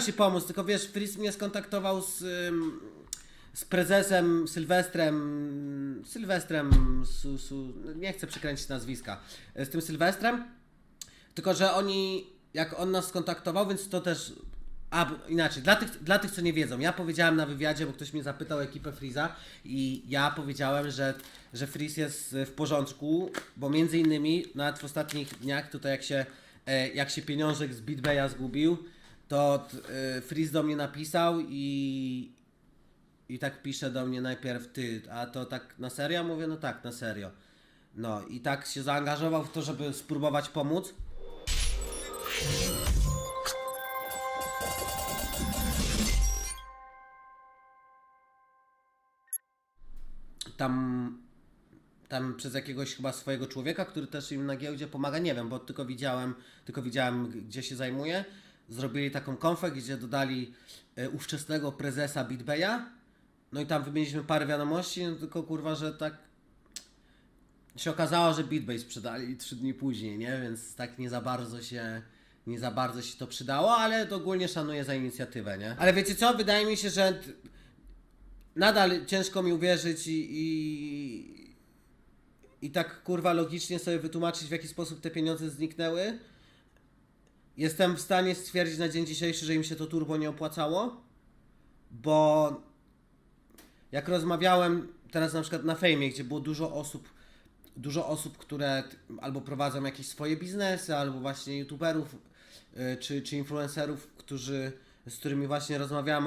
starają się pomóc, tylko wiesz, Fris mnie skontaktował z, z prezesem Sylwestrem, Sylwestrem, su, su, nie chcę przekręcić nazwiska, e, z tym Sylwestrem, tylko że oni, jak on nas skontaktował, więc to też, a inaczej, dla tych, dla tych co nie wiedzą, ja powiedziałem na wywiadzie, bo ktoś mnie zapytał ekipę Freeza i ja powiedziałem, że, że Freeze jest w porządku, bo między innymi nawet w ostatnich dniach tutaj jak się, e, jak się pieniążek z BitBaya zgubił, to e, Freeze do mnie napisał i, i tak pisze do mnie najpierw ty, a to tak na serio? Mówię, no tak, na serio. No i tak się zaangażował w to, żeby spróbować pomóc. Tam, tam przez jakiegoś chyba swojego człowieka, który też im na giełdzie pomaga, nie wiem, bo tylko widziałem, tylko widziałem gdzie się zajmuje. Zrobili taką konfę, gdzie dodali e, ówczesnego prezesa BitBaya. No i tam wymieniliśmy parę wiadomości, no tylko kurwa, że tak się okazało, że BitBay sprzedali trzy dni później, nie? Więc tak nie za bardzo się nie za bardzo się to przydało, ale ogólnie szanuję za inicjatywę, nie? Ale wiecie co? Wydaje mi się, że nadal ciężko mi uwierzyć i, i, i tak kurwa logicznie sobie wytłumaczyć, w jaki sposób te pieniądze zniknęły. Jestem w stanie stwierdzić na dzień dzisiejszy, że im się to turbo nie opłacało, bo jak rozmawiałem teraz na przykład na fejmie, gdzie było dużo osób, dużo osób, które albo prowadzą jakieś swoje biznesy, albo właśnie youtuberów y, czy, czy influencerów, którzy, z którymi właśnie rozmawiałem o